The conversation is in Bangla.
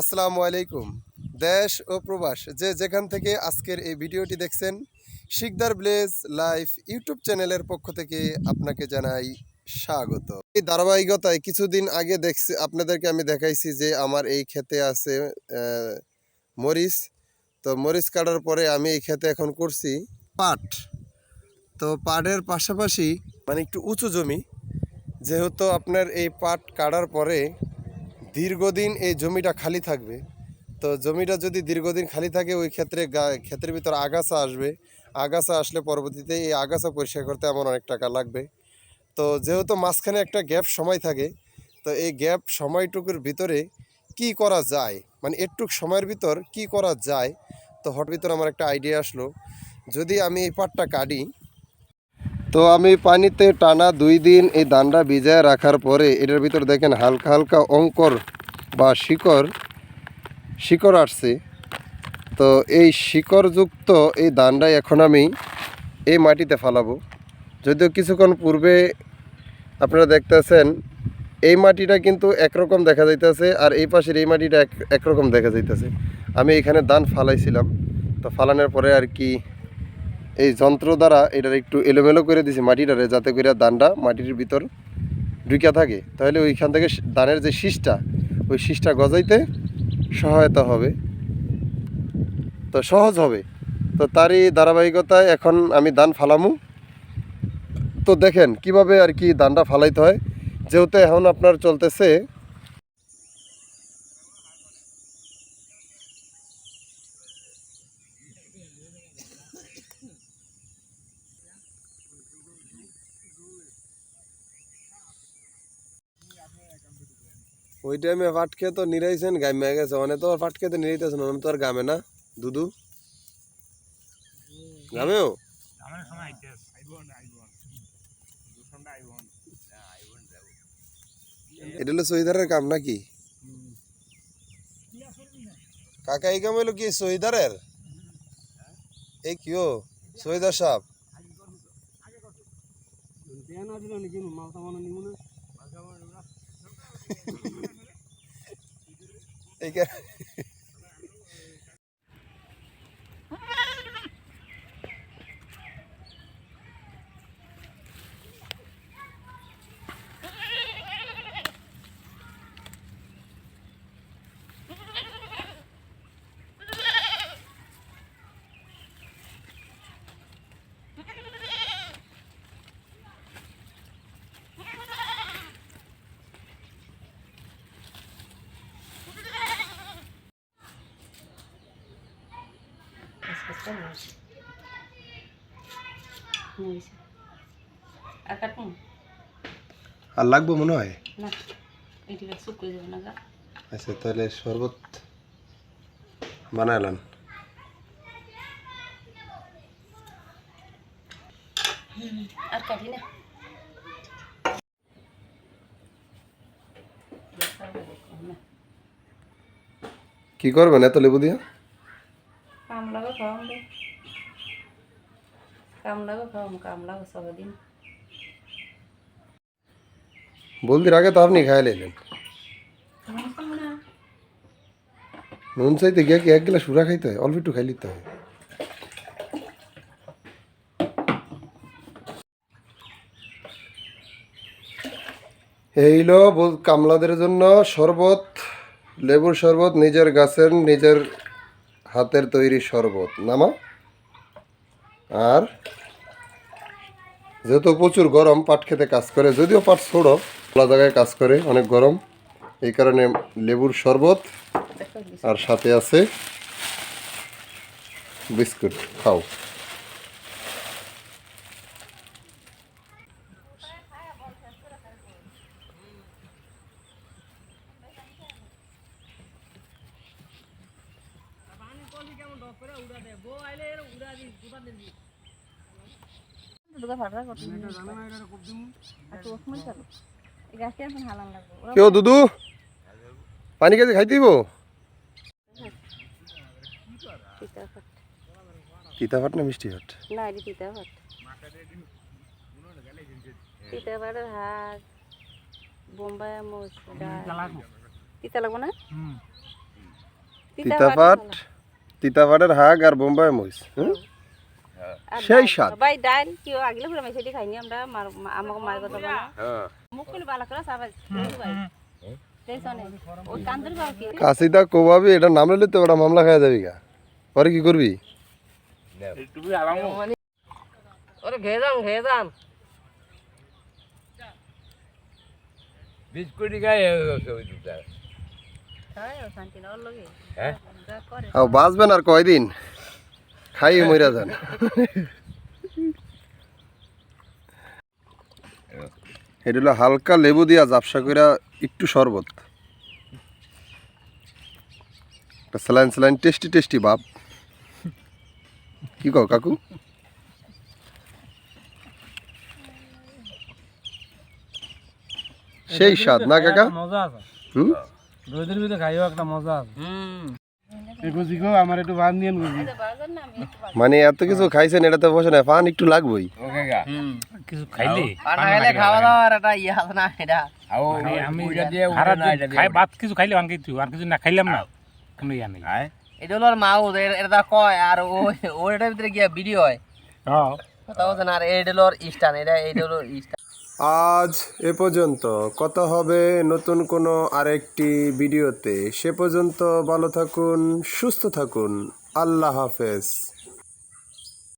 আসসালামু আলাইকুম। দেশ ও প্রবাস, যে যেখান থেকে আজকের এই ভিডিওটি দেখছেন, শিকদার ব্লেজ লাইফ ইউটিউব চ্যানেলের পক্ষ থেকে আপনাকে জানাই স্বাগত। এই ধারাবাহিকতায় কিছুদিন আগে দেখছি, আপনাদেরকে আমি দেখাইছি যে আমার এই ক্ষেতে আছে মরিচ। তো মরিচ কাটার পরে আমি এই ক্ষেতে এখন করছি পাট। তো পাটের পাশাপাশি মানে একটু উঁচু জমি, যেহেতু আপনার এই পাট কাটার পরে দীর্ঘদিন এই জমিটা খালি থাকবে। তো জমিটা যদি দীর্ঘদিন খালি থাকে, ওই ক্ষেত্রে গা- ক্ষেতের ভিতর আগাছা আসবে। আগাছা আসলে পরবর্তীতে এই আগাছা পরিষ্কার করতে আমার অনেক টাকা লাগবে। তো যেহেতু মাঝখানে একটা গ্যাপ সময় থাকে, তো এই গ্যাপ সময়টুকুর ভিতরে কি করা যায়? মানে একটুক সময়ের ভিতর কি করা যায়? তো হঠাৎ ভিতর আমার একটা আইডিয়া আসলো। যদি আমি এই পাটটা কাটি তো আমি পানিতে টানা দুই দিন এই দানটা ভিজায় রাখার পরে এটার ভিতর দেখেন হালকা হালকা অঙ্কর বা শিকড় শিকড় আসছে। তো এই শিকড়যুক্ত এই দানটাই এখন আমি এই মাটিতে ফালাবো। যদিও কিছুক্ষণ পূর্বে আপনারা দেখতেছেন, এই মাটিটা কিন্তু একরকম দেখা যাইতেছে আর এই পাশের এই মাটিটা এক একরকম দেখা যাইতেছে। আমি এখানে দান ফালাইছিলাম। তো ফালানোর পরে আর কি এই যন্ত্র দ্বারা এটার একটু এলোমেলো করে দিছি মাটিটারে, যাতে করে ধানটা মাটির ভিতর ঢুকিয়া থাকে। তাহলে ওইখান থেকে ধানের যে শীষটা, ওই শীষটা গজাইতে সহায়তা হবে। তো সহজ হবে। তো তারই ধারাবাহিকতায় এখন আমি ধান ফালামু। তো দেখেন কীভাবে আর কি দানটা ফালাইতে হয়। যেহেতু এখন আপনার চলতেছে ওই টাইমে ফাটকে তো নিরাইছেন গামে গেছে। অনেক তো ফাটকে তো নিরাইতেছেন অনেক তো আর গামে না। দুদু? গামেও এটা হলো শহীদারের কাম নাকি? কাকা এই কাম হলো কি শহীদারের এই কিও Take care. আর কাটুন আর লাগবো মনে হয়? না এটি শুক করে যাবে না আচ্ছা তাহলে শরবত আর কাটি না। কি করবেন এত লেবু দিয়া? খাওয়াম দে কাম লাগো খাওয়াম কাম লাগো সবদিন। বলদির আগে তো আপনি খাই লাইলেন। নুন চাইতে গিয়ে কি এক গিলাস সুরা খাইতে হয়? অল্প একটু খাই লিতে হয়। এইলো কামলাদের জন্য শরবত, লেবুর শরবত, নিজের গাছের, নিজের হাতের তৈরি শরবত। নামা? আর? যেহেতু প্রচুর গরম, পাট খেতে কাজ করে, যদিও পাট ছোড়ো খোলা জায়গায় কাজ করে, অনেক গরম। এই কারণে লেবুর শরবত, আর সাথে আছে বিস্কুট। খাও দুগা ফাটা করতে আর তো ওসমই চালো এই গাছটা এখন হালান লাগবে ওরা কেউ দুদু? পানি কাজে খাই দিব তিতা ভাট না মিষ্টি ভাট না এটি তিতা ফাট তিতা ফাটের হাত বোম্বাই আমুচ তিতা লাগবো না? হুম। তিতাপাট তিতাপাটের হাগ আর বোম্বাই মরিচ হুম? সেই। স্বাদ। ভাই ডাল কেউ আগলে পুরো খাইনি আমরা মার- আমাকে মায়ের কথা বলা। হ্যাঁ। মুখ খুলে বালা করে ভাই? কি? কোবাবি এটা নাম লইলে তো ওটা মামলা খাওয়া যাবি গা। পরে কি করবি? ওরে খেয়ে যান বিস্কুট গায়ে ওই দুটা হয়? ও শান্তি না ওর লগে যা করে আর বাঁচবেন আর কয়দিন? খাই মইরা যান। এটা হলো হালকা লেবু দিয়া জাপসা কইরা একটু শরবত। স্যালাইন স্যালাইন টেস্টি টেস্টি বাপ কি কও কাকু? সেই স্বাদ না কাকা? মজা আছে। হুম? রোদের ভিতরে খাইও একটা মজা আছে। আমার একটু দিয়ে মানে এত কিছু খাইছেন এটাতে বসে না পান একটু লাগবেই। কিছু খাইলে? খাওয়া দাওয়ার একটা ইয়ে না এটা। মানে আমি এটা ভাত কিছু খাইলে আর কিছু আর কিছু না খাইলাম না। কোনো ইয়া নেই। এটা হলো আর এটা তো কয় আর ও ওটার ভিতরে গিয়া ভিডিও হয়। হ্যাঁ কথা বলছেন আর এটা হলো আর স্টান এটা এটা হলো স্টান আজ এ পর্যন্ত। কথা হবে নতুন কোনো আরেকটি ভিডিওতে। সে পর্যন্ত ভালো থাকুন, সুস্থ থাকুন। আল্লাহ হাফেজ।